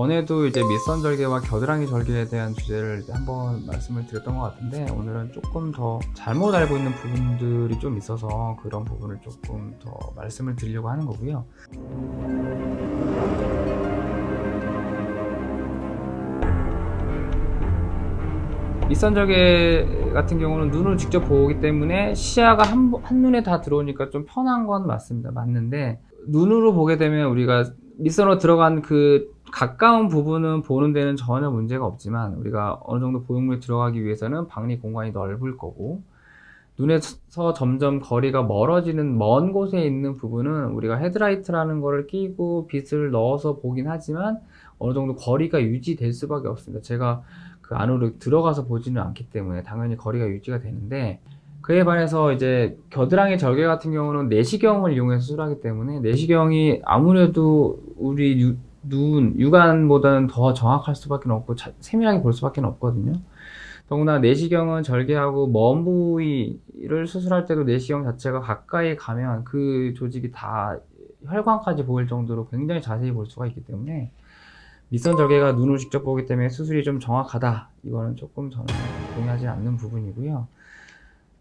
전에도 이제 밑선 절개와 겨드랑이 절개에 대한 주제를 한번 말씀을 드렸던 것 같은데 오늘은 조금 더 잘못 알고 있는 부분들이 좀 있어서 그런 부분을 조금 더 말씀을 드리려고 하는 거고요. 밑선 절개 같은 경우는 눈을 직접 보기 때문에 시야가 한, 한눈에 다 들어오니까 좀 편한 건 맞습니다. 맞는데 눈으로 보게 되면 우리가 밑선으로 들어간 그 가까운 부분은 보는 데는 전혀 문제가 없지만 우리가 어느 정도 보형물이 들어가기 위해서는 방리 공간이 넓을 거고 눈에서 점점 거리가 멀어지는 먼 곳에 있는 부분은 우리가 헤드라이트라는 거를 끼고 빛을 넣어서 보긴 하지만 어느 정도 거리가 유지될 수밖에 없습니다. 제가 그 안으로 들어가서 보지는 않기 때문에 당연히 거리가 유지가 되는데 그에 반해서 이제 겨드랑이 절개 같은 경우는 내시경을 이용해서 수술하기 때문에 내시경이 아무래도 우리 유- 눈 육안보다는 더 정확할 수밖에 없고 자- 세밀하게 볼 수밖에 없거든요. 더구나 내시경은 절개하고 먼 부위를 수술할 때도 내시경 자체가 가까이 가면 그 조직이 다 혈관까지 보일 정도로 굉장히 자세히 볼 수가 있기 때문에 밑선 절개가 눈으로 직접 보기 때문에 수술이 좀 정확하다. 이거는 조금 저는 동의하지 않는 부분이고요.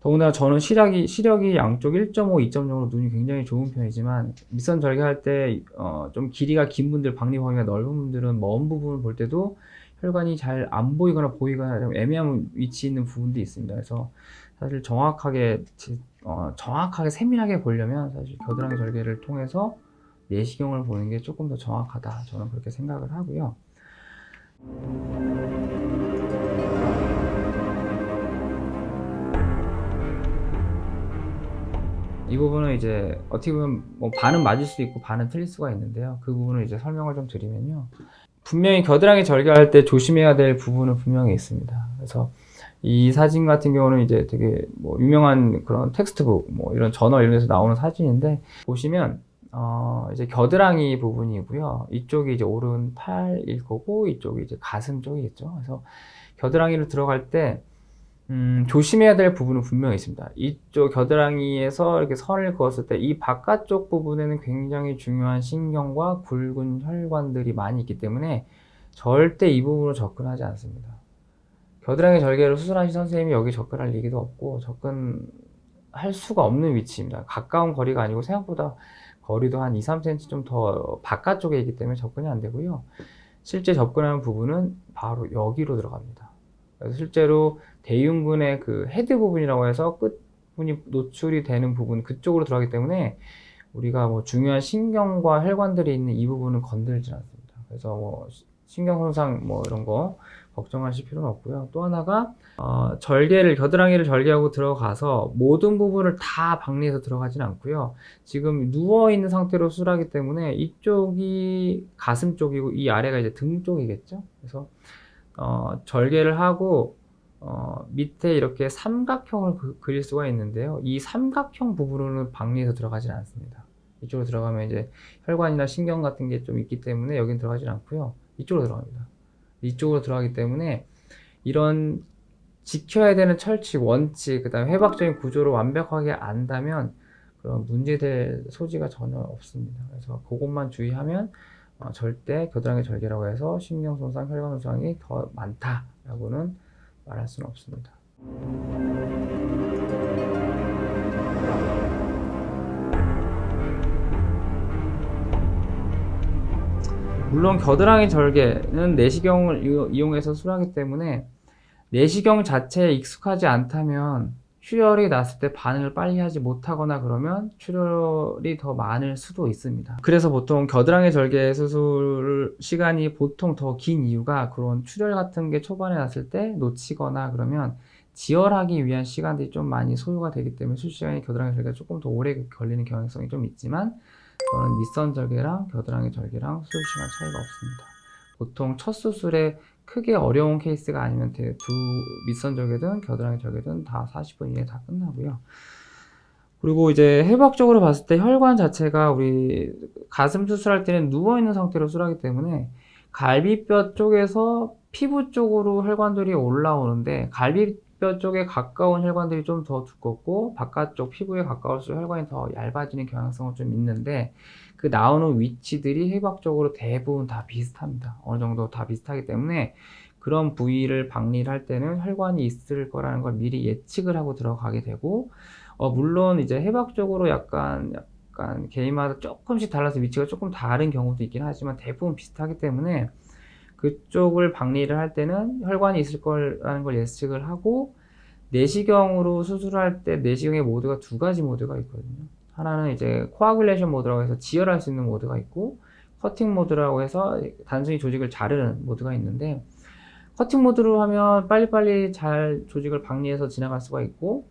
더구나 저는 시력이, 시력이 양쪽 1.5, 2.0으로 눈이 굉장히 좋은 편이지만 밑선 절개할 때, 어, 좀 길이가 긴 분들, 박리 범위가 넓은 분들은 먼 부분을 볼 때도 혈관이 잘 안 보이거나 보이거나 좀 애매한 위치에 있는 부분도 있습니다. 그래서 사실 정확하게, 지- 어, 정확하게 세밀하게 보려면 사실 겨드랑이 절개를 통해서 내시경을 보는 게 조금 더 정확하다. 저는 그렇게 생각을 하고요. 이 부분은 이제 어떻게 보면 뭐 반은 맞을 수 있고 반은 틀릴 수가 있는데요. 그 부분을 이제 설명을 좀 드리면요. 분명히 겨드랑이 절개할 때 조심해야 될 부분은 분명히 있습니다. 그래서 이 사진 같은 경우는 이제 되게 뭐 유명한 그런 텍스트북 뭐 이런 저널 이런 데서 나오는 사진인데 보시면 어 이제 겨드랑이 부분이고요. 이쪽이 이제 오른 팔일 거고 이쪽이 이제 가슴 쪽이겠죠. 그래서 겨드랑이를 들어갈 때 음, 조심해야 될 부분은 분명히 있습니다. 이쪽 겨드랑이에서 이렇게 선을 그었을 때 이 바깥쪽 부분에는 굉장히 중요한 신경과 굵은 혈관들이 많이 있기 때문에 절대 이 부분으로 접근하지 않습니다. 겨드랑이 절개를 수술하신 선생님이 여기 접근할 얘기도 없고 접근할 수가 없는 위치입니다. 가까운 거리가 아니고 생각보다 거리도 한 2, 3cm 좀 더 바깥쪽에 있기 때문에 접근이 안 되고요. 실제 접근하는 부분은 바로 여기로 들어갑니다. 실제로 대흉근의 그 헤드 부분이라고 해서 끝부분이 노출이 되는 부분 그쪽으로 들어가기 때문에 우리가 뭐 중요한 신경과 혈관들이 있는 이 부분은 건들지 않습니다. 그래서 뭐 시- 신경 손상 뭐 이런 거 걱정하실 필요는 없고요. 또 하나가 어, 절개를 겨드랑이를 절개하고 들어가서 모든 부분을 다 박리해서 들어가진 않고요. 지금 누워 있는 상태로 수술하기 때문에 이쪽이 가슴 쪽이고 이 아래가 이제 등 쪽이겠죠. 그래서 어, 절개를 하고 어, 밑에 이렇게 삼각형을 그, 그릴 수가 있는데요. 이 삼각형 부분으로는 박리해서 들어가진 않습니다. 이쪽으로 들어가면 이제 혈관이나 신경 같은 게 좀 있기 때문에 여긴 들어가진 않고요. 이쪽으로 들어갑니다. 이쪽으로 들어가기 때문에 이런 지켜야 되는 철칙, 원칙, 그 다음에 회박적인 구조를 완벽하게 안다면 그런 문제될 소지가 전혀 없습니다. 그래서 그것만 주의하면 어, 절대 겨드랑이 절개라고 해서 신경 손상, 혈관 손상이 더 많다라고는 말할 수는 없습니다. 물론 겨드랑이 절개는 내시경을 이용- 이용해서 수술하기 때문에 내시경 자체에 익숙하지 않다면 출혈이 났을 때 반응을 빨리 하지 못하거나 그러면 출혈이 더 많을 수도 있습니다. 그래서 보통 겨드랑이 절개 수술 시간이 보통 더 긴 이유가 그런 출혈 같은 게 초반에 났을 때 놓치거나 그러면 지혈하기 위한 시간들이 좀 많이 소요가 되기 때문에 수술 시간이 겨드랑이 절개가 조금 더 오래 걸리는 경향성이 좀 있지만 저는 밑선 절개랑 겨드랑이 절개랑 수술 시간 차이가 없습니다. 보통 첫 수술에 크게 어려운 케이스가 아니면 돼- 두 밑선 절개든 겨드랑이 절개든 다 40분 이내에 다 끝나고요. 그리고 이제 해박적으로 봤을 때 혈관 자체가 우리 가슴 수술할 때는 누워 있는 상태로 수술하기 때문에 갈비뼈 쪽에서 피부 쪽으로 혈관들이 올라오는데 갈비 윗 뼈 쪽에 가까운 혈관들이 좀 더 두껍고 바깥쪽 피부에 가까울수록 혈관이 더 얇아지는 경향성은 좀 있는데 그 나오는 위치들이 해박적으로 대부분 다 비슷합니다. 어느 정도 다 비슷하기 때문에 그런 부위를 박리를 할 때는 혈관이 있을 거라는 걸 미리 예측을 하고 들어가게 되고 어, 물론 이제 해박적으로 약간 약간 개인마다 조금씩 달라서 위치가 조금 다른 경우도 있긴 하지만 대부분 비슷하기 때문에 그쪽을 박리를 할 때는 혈관이 있을 거라는 걸 예측을 하고 내시경으로 수술할 때 내시경의 모드가 두 가지 모드가 있거든요. 하나는 이제 코아굴레이션 모드라고 해서 지혈할 수 있는 모드가 있고 커팅 모드라고 해서 단순히 조직을 자르는 모드가 있는데 커팅 모드로 하면 빨리빨리 잘 조직을 박리해서 지나갈 수가 있고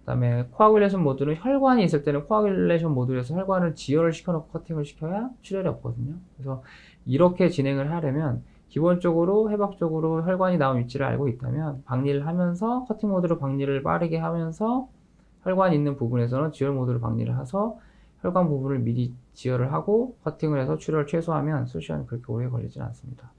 그다음에 코아굴레이션 모드는 혈관이 있을 때는 코아굴레이션 모드에서 혈관을 지혈을 시켜놓고 커팅을 시켜야 출혈이 없거든요. 그래서 이렇게 진행을 하려면 기본적으로 해박적으로 혈관이 나온 위치를 알고 있다면 박리를 하면서 커팅 모드로 박리를 빠르게 하면서 혈관이 있는 부분에서는 지혈 모드로 박리를 해서 혈관 부분을 미리 지혈을 하고 커팅을 해서 출혈을 최소화하면 수시간이 그렇게 오래 걸리진 않습니다.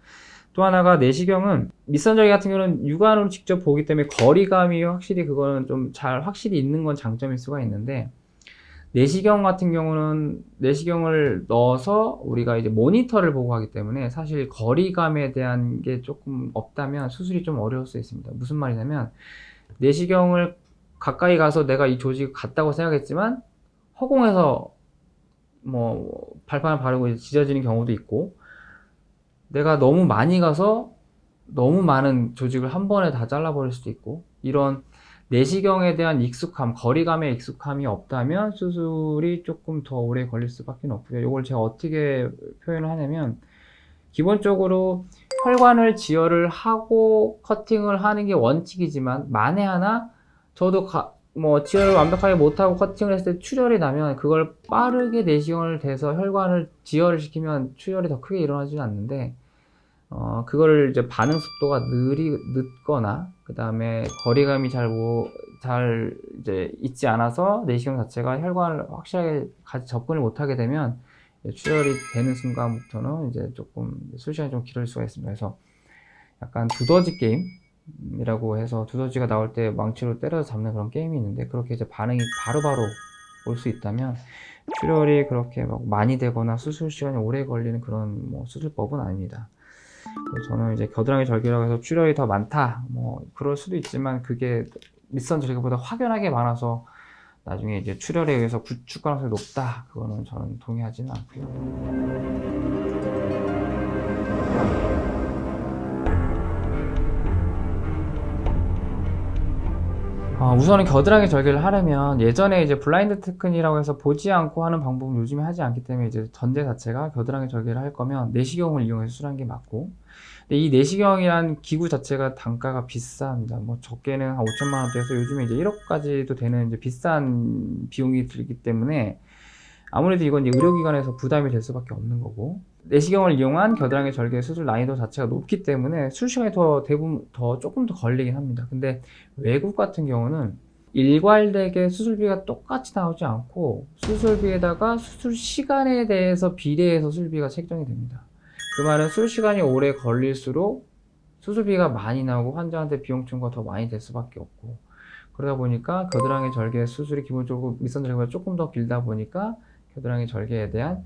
또 하나가 내시경은 밑선절개 같은 경우는 육안으로 직접 보기 때문에 거리감이 확실히 그거는 좀 잘 확실히 있는 건 장점일 수가 있는데 내시경 같은 경우는 내시경을 넣어서 우리가 이제 모니터를 보고 하기 때문에 사실 거리감에 대한 게 조금 없다면 수술이 좀 어려울 수 있습니다. 무슨 말이냐면 내시경을 가까이 가서 내가 이 조직을 같다고 생각했지만 허공에서 뭐 발판을 바르고 찢어지는 경우도 있고 내가 너무 많이 가서 너무 많은 조직을 한 번에 다 잘라버릴 수도 있고 이런 내시경에 대한 익숙함, 거리감에 익숙함이 없다면 수술이 조금 더 오래 걸릴 수밖에 없고요. 이걸 제가 어떻게 표현을 하냐면 기본적으로 혈관을 지혈을 하고 커팅을 하는 게 원칙이지만 만에 하나 저도 가- 뭐 지혈을 완벽하게 못하고 커팅을 했을 때 출혈이 나면 그걸 빠르게 내시경을 대서 혈관을 지혈을 시키면 출혈이 더 크게 일어나지는 않는데 어, 그거를 이제 반응 속도가 느리, 늦거나, 그 다음에 거리감이 잘, 뭐, 잘, 이제, 있지 않아서 내시경 자체가 혈관을 확실하게 같이 접근을 못하게 되면, 출혈이 되는 순간부터는 이제 조금 수시간이 좀 길어질 수가 있습니다. 그래서 약간 두더지 게임이라고 해서 두더지가 나올 때 망치로 때려서 잡는 그런 게임이 있는데, 그렇게 이제 반응이 바로바로 올 수 있다면, 출혈이 그렇게 막 많이 되거나 수술 시간이 오래 걸리는 그런 뭐 수술법은 아닙니다. 그래서 저는 이제 겨드랑이 절개라고 해서 출혈이 더 많다 뭐 그럴 수도 있지만 그게 밑선 절개보다 확연하게 많아서 나중에 이제 출혈에 의해서 구축 가능성이 높다 그거는 저는 동의하지는 않고요. 어, 우선은 겨드랑이 절개를 하려면 예전에 이제 블라인드 테크닉이라고 해서 보지 않고 하는 방법은 요즘에 하지 않기 때문에 이제 전제 자체가 겨드랑이 절개를 할 거면 내시경을 이용해서 수술하는 게 맞고 근데 이 내시경이란 기구 자체가 단가가 비쌉니다. 뭐 적게는 한 5천만 원대에서 요즘에 이제 1억까지도 되는 이제 비싼 비용이 들기 때문에 아무래도 이건 이제 의료기관에서 부담이 될 수밖에 없는 거고 내시경을 이용한 겨드랑이 절개 수술 난이도 자체가 높기 때문에 수술 시간이 더 대부분 더 조금 더 걸리긴 합니다. 근데 외국 같은 경우는 일괄되게 수술비가 똑같이 나오지 않고 수술비에다가 수술 시간에 대해서 비례해서 수술비가 책정이 됩니다. 그 말은 수술 시간이 오래 걸릴수록 수술비가 많이 나오고 환자한테 비용 증가 더 많이 될 수밖에 없고 그러다 보니까 겨드랑이 절개 수술이 기본적으로 밑선 절개가 조금 더 길다 보니까 겨드랑이 절개에 대한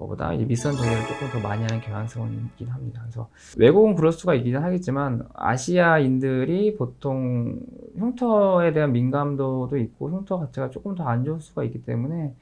것보다 이 밑선 절개를 조금 더 많이 하는 경향성은 있긴 합니다. 그래서 외국은 그럴 수가 있기는 하겠지만 아시아인들이 보통 흉터에 대한 민감도도 있고 흉터 자체가 조금 더 안 좋을 수가 있기 때문에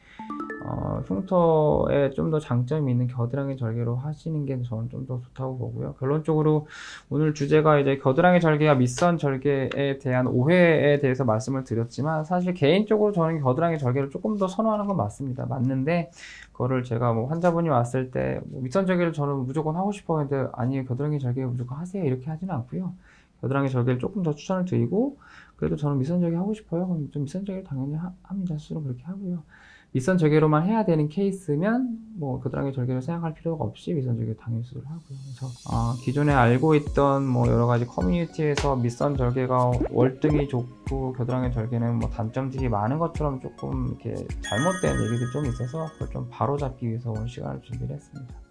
어, 흉터에 좀 더 장점이 있는 겨드랑이 절개로 하시는 게 저는 좀 더 좋다고 보고요. 결론적으로 오늘 주제가 이제 겨드랑이 절개와 밑선 절개에 대한 오해에 대해서 말씀을 드렸지만 사실 개인적으로 저는 겨드랑이 절개를 조금 더 선호하는 건 맞습니다. 맞는데 그거를 제가 뭐 환자분이 왔을 때 뭐 밑선 절개를 저는 무조건 하고 싶어 했는데 아니 겨드랑이 절개 무조건 하세요 이렇게 하지는 않고요. 겨드랑이 절개를 조금 더 추천을 드리고 그래도 저는 밑선 절개 하고 싶어요. 그럼 좀 밑선 절개 당연히 하- 합니다. 수술은 그렇게 하고요. 밑선 절개로만 해야 되는 케이스면 뭐 겨드랑이 절개를 생각할 필요가 없이 밑선 절개 당일 수술을 하고요. 그래서 아, 기존에 알고 있던 뭐 여러 가지 커뮤니티에서 밑선 절개가 월등히 좋고 겨드랑이 절개는 뭐 단점들이 많은 것처럼 조금 이렇게 잘못된 얘기들이 좀 있어서 그걸 좀 바로잡기 위해서 오늘 시간을 준비를 했습니다.